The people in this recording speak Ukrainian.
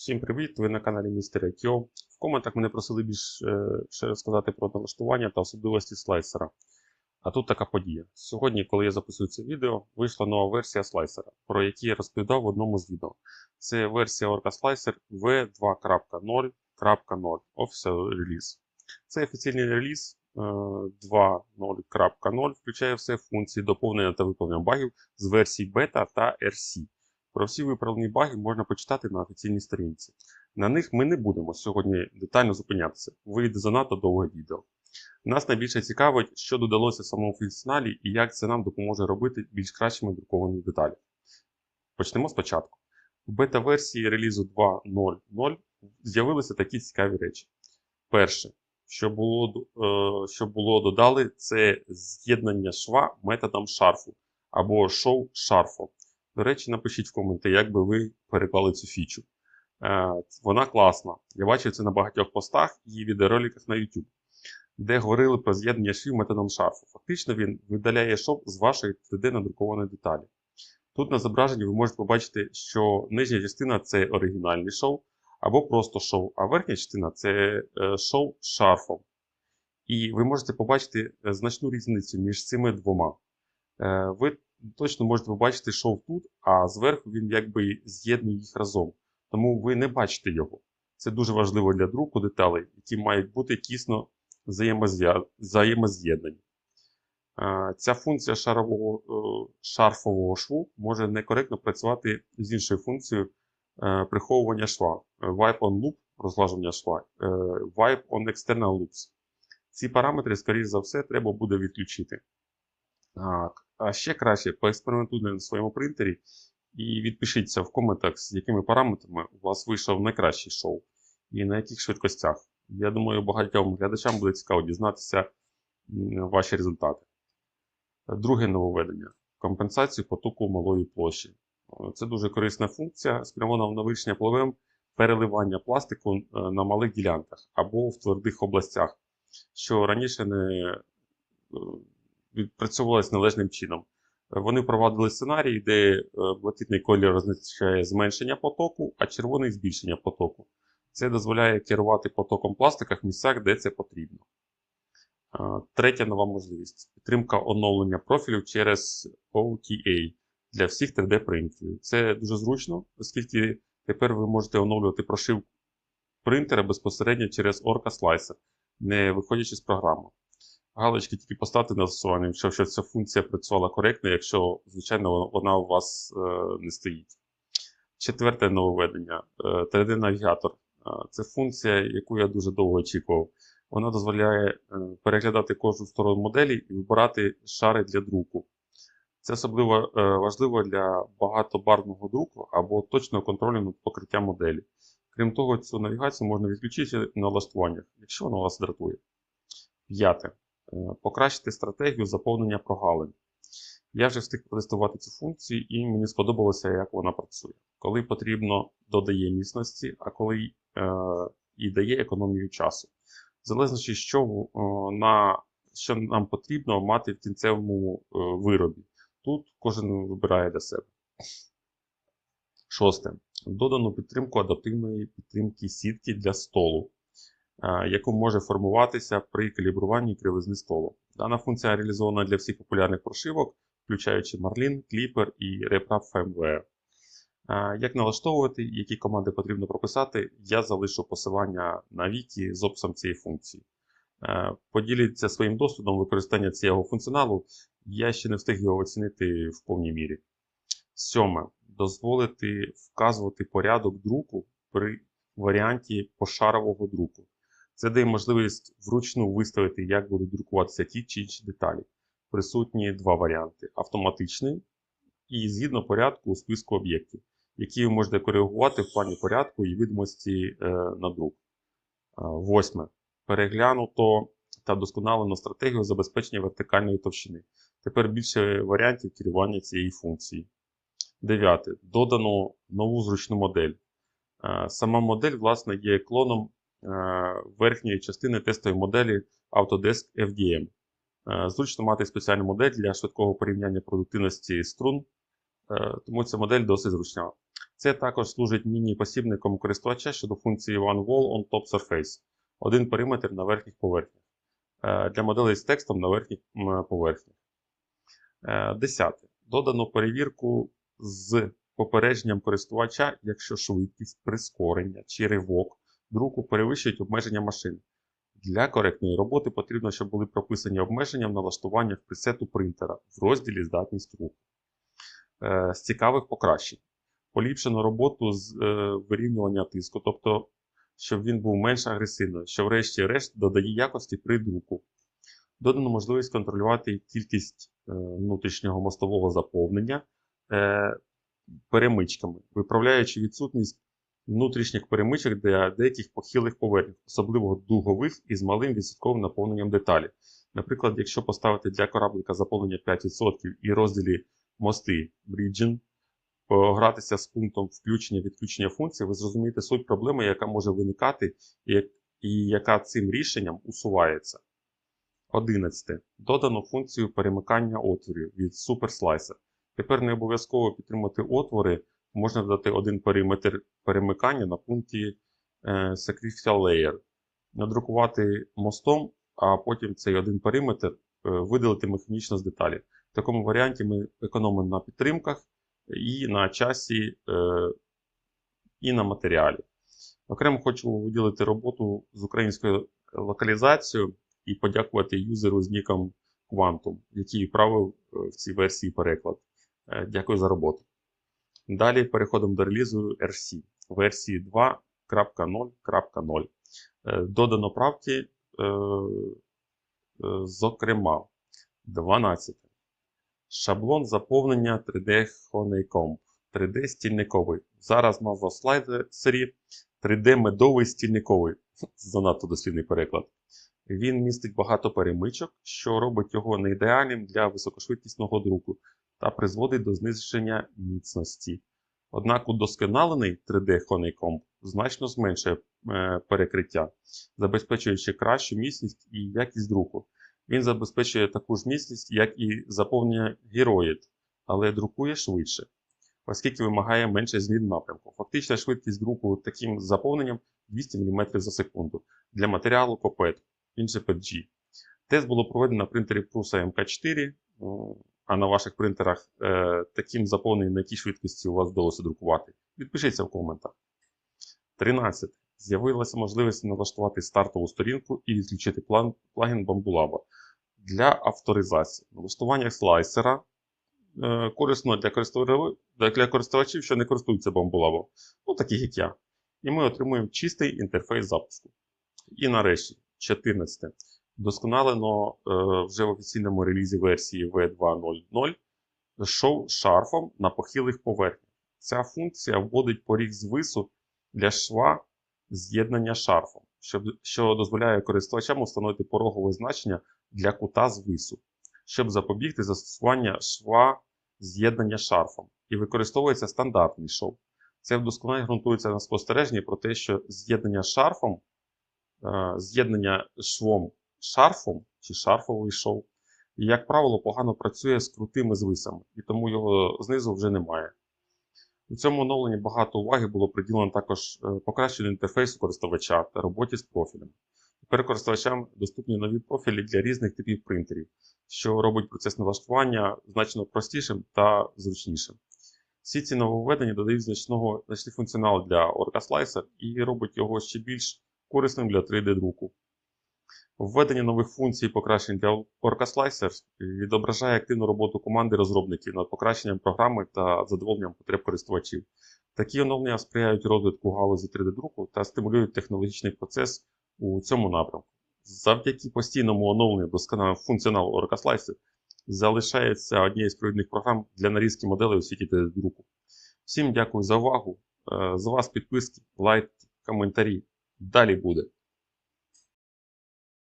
Всім привіт! Ви на каналі Містер IQ. В коментах мене просили більше ще розказати про налаштування та особливості слайсера. А тут така подія. Сьогодні, коли я записую це відео, вийшла нова версія слайсера, про який я розповідав в одному з відео. Це версія Orca Slicer V2.0.0 Official Release. Це офіційний реліз е, 2.0.0 включає все функції доповнення та виповнення багів з версій бета та RC. Про всі виправлені баги можна почитати на офіційній сторінці. На них ми не будемо сьогодні детально зупинятися, вийде занадто довге відео. Нас найбільше цікавить, що додалося в самому функціоналі і як це нам допоможе робити більш кращими друковані деталі. Почнемо спочатку. В бета-версії релізу 2.0.0 з'явилися такі цікаві речі. Перше, що було, е, що було додали, це з'єднання шва методом шарфу або шоу шарфом. До речі, напишіть в коменти, як би ви переклали цю фічу. Е, Вона класна. Я бачив це на багатьох постах і відеороликах на YouTube, де говорили про з'єднання швів методом шарфу. Фактично він видаляє шов з вашої 3D-надрукованої деталі. Тут на зображенні ви можете побачити, що нижня частина це оригінальний шов, або просто шов, а верхня частина це е, шов з шарфом. І ви можете побачити е, значну різницю між цими двома. Ви точно можете побачити шов тут, а зверху він якби з'єднує їх разом. Тому ви не бачите його. Це дуже важливо для друку деталей, які мають бути тісно взаємоз'єднані. Е, Ця функція шарового, е, шарфового шву може некоректно працювати з іншою функцією е, приховування шва. Wipe on loop розлаження шва, Wipe on external loops. Ці параметри, скоріш за все, треба буде відключити. Так. А ще краще поекспериментуйте на своєму принтері і відпишіться в коментах, з якими параметрами у вас вийшов найкращий шоу і на яких швидкостях. Я думаю, багатьом глядачам буде цікаво дізнатися ваші результати. Друге нововведення компенсацію потоку малої площі. Е, Це дуже корисна функція, спрямована на вирішення проблем переливання пластику е, на малих ділянках або в твердих областях, що раніше не відпрацьовувалось належним чином. Е, Вони впровадили сценарій, де е, блакитний колір означає зменшення потоку, а червоний збільшення потоку. Це дозволяє керувати потоком пластика в місцях, де це потрібно. Е, Третя нова можливість підтримка оновлення профілів через OTA для всіх 3D-принтерів. Це дуже зручно, оскільки тепер ви можете оновлювати прошивку принтера безпосередньо через Orca Slicer, не виходячи з програми. Галочки тільки поставте на застосування, якщо що ця функція працювала коректно, якщо, звичайно, вона у вас е, не стоїть. Четверте нововведення 3D-навігатор. Це функція, яку я дуже довго очікував. Вона дозволяє е, переглядати кожну сторону моделі і вибирати шари для друку. Це особливо е, важливо для багатобарвного друку або точного контролю над покриттям моделі. Крім того, цю навігацію можна відключити на налаштуваннях, якщо вона вас дратує. П'яте. Е, Покращити стратегію заповнення прогалин. Я вже встиг протестувати цю функцію, і мені сподобалося, як вона працює. Коли потрібно, додає міцності, а коли е, і дає економію часу. В залежності, що, е, на, що нам потрібно мати в кінцевому е, виробі. Тут кожен вибирає для себе. Шосте. Додано підтримку адаптивної підтримки сітки для столу, яку може формуватися при калібруванні кривизни столу. Дана функція реалізована для всіх популярних прошивок, включаючи Marlin, Clipper і RepRap firmware. Е, Як налаштовувати, які команди потрібно прописати, я залишу посилання на вікі з описом цієї функції. Е, Поділіться своїм досвідом використання цього функціоналу. Я ще не встиг його оцінити в повній мірі. Сьоме. Дозволити вказувати порядок друку при варіанті пошарового друку. Це дає можливість вручну виставити, як будуть друкуватися ті чи інші деталі. Присутні два варіанти: автоматичний і згідно порядку у списку об'єктів, які ви можете коригувати в плані порядку і відомості е, на друк. Е, Восьме. Переглянуто та вдосконалено стратегію забезпечення вертикальної товщини. Тепер більше варіантів керування цієї функції. Дев'яте. Додано нову зручну модель. Е, Сама модель, власне, є клоном верхньої частини тестової моделі Autodesk FDM. Е, Зручно мати спеціальну модель для швидкого порівняння продуктивності струн, е, тому ця модель досить зручна. Це також служить міні-посібником користувача щодо функції One Wall on Top Surface. Один периметр на верхніх поверхнях. Е, Для моделей з текстом на верхніх поверхнях. Е, Десяте. Додано перевірку з попередженням користувача, якщо швидкість, прискорення чи ривок друку перевищують обмеження машини. Для коректної роботи потрібно, щоб були прописані обмеження в налаштуваннях пресету принтера в розділі Здатність руху. Е, З цікавих покращень. Поліпшено роботу з е, вирівнювання тиску, тобто, щоб він був менш агресивним, що врешті-решт додає якості при друку. Додано можливість контролювати кількість е, внутрішнього мостового заповнення перемичками, виправляючи відсутність внутрішніх перемичок для деяких похилих поверхень, особливо дугових і з малим відсотковим наповненням деталі. Наприклад, якщо поставити для кораблика заповнення 5% і розділі мости Bridging, погратися з пунктом включення-відключення функцій, ви зрозумієте суть проблеми, яка може виникати і, яка цим рішенням усувається. 11. Додано функцію перемикання отворів від SuperSlicer. Тепер не обов'язково підтримати отвори, можна додати один периметр перемикання на пункті е, Sacrificial Layer, надрукувати мостом, а потім цей один периметр е, видалити механічно з деталі. В такому варіанті ми економимо на підтримках і на часі, е, і на матеріалі. Окремо хочу виділити роботу з українською локалізацією і подякувати юзеру з ніком Quantum, який відправив е, в цій версії переклад. Дякую за роботу. Далі переходимо до релізу RC версії 2.0.0. Е, Додано правки, зокрема, 12. Шаблон заповнення 3D Honeycomb. 3D стільниковий. Зараз назва слайдері 3D медовий стільниковий. Занадто дослівний переклад. Він містить багато перемичок, що робить його не ідеальним для високошвидкісного друку та призводить до зниження міцності. Однак удосконалений 3D Honeycomb значно зменшує е, перекриття, забезпечуючи кращу міцність і якість друку. Він забезпечує таку ж міцність, як і заповнення Heroid, але друкує швидше, оскільки вимагає менше змін напрямку. Фактична швидкість друку таким заповненням 200 мм за секунду для матеріалу COPET, він же PETG. Тест було проведено на принтері Prusa MK4, о, а на ваших принтерах е, таким заповненням, на якій швидкості у вас вдалося друкувати. Відпишіться в коментах. 13. З'явилася можливість налаштувати стартову сторінку і відключити план, плагін Bambulaba для авторизації. Налаштування слайсера е, корисно для користувачів, для користувачів, що не користуються Bambulaba, ну таких як я. І ми отримуємо чистий інтерфейс запуску. І нарешті, 14. Вдосконалено е, вже в офіційному релізі версії V2.0.0 шов шарфом на похилих поверхнях. Ця функція вводить поріг звису для шва з'єднання шарфом, що, що дозволяє користувачам встановити порогове значення для кута звису, щоб запобігти застосування шва з'єднання шарфом. І використовується стандартний шов. Це вдосконалення ґрунтується на спостереженні про те, що з'єднання шарфом, е, з'єднання швом шарфом чи шарфовий шов, і, як правило, погано працює з крутими звисами, і тому його знизу вже немає. У цьому оновленні багато уваги було приділено також е, покращенню інтерфейсу користувача та роботі з профілем. Тепер користувачам доступні нові профілі для різних типів принтерів, що робить процес налаштування значно простішим та зручнішим. Всі ці нововведення додають значного, значний функціонал для Orca Slicer і робить його ще більш корисним для 3D-друку. Введення нових функцій і покращень для Orca Slicer відображає активну роботу команди розробників над покращенням програми та задоволенням потреб користувачів. Такі оновлення сприяють розвитку галузі 3D-друку та стимулюють технологічний процес у цьому напрямку. Завдяки постійному оновленню досконалого функціоналу Orca Slicer залишається однією з провідних програм для нарізки моделей у світі 3D-друку. Всім дякую за увагу. Е, За вас підписки, лайки, коментарі. Далі буде.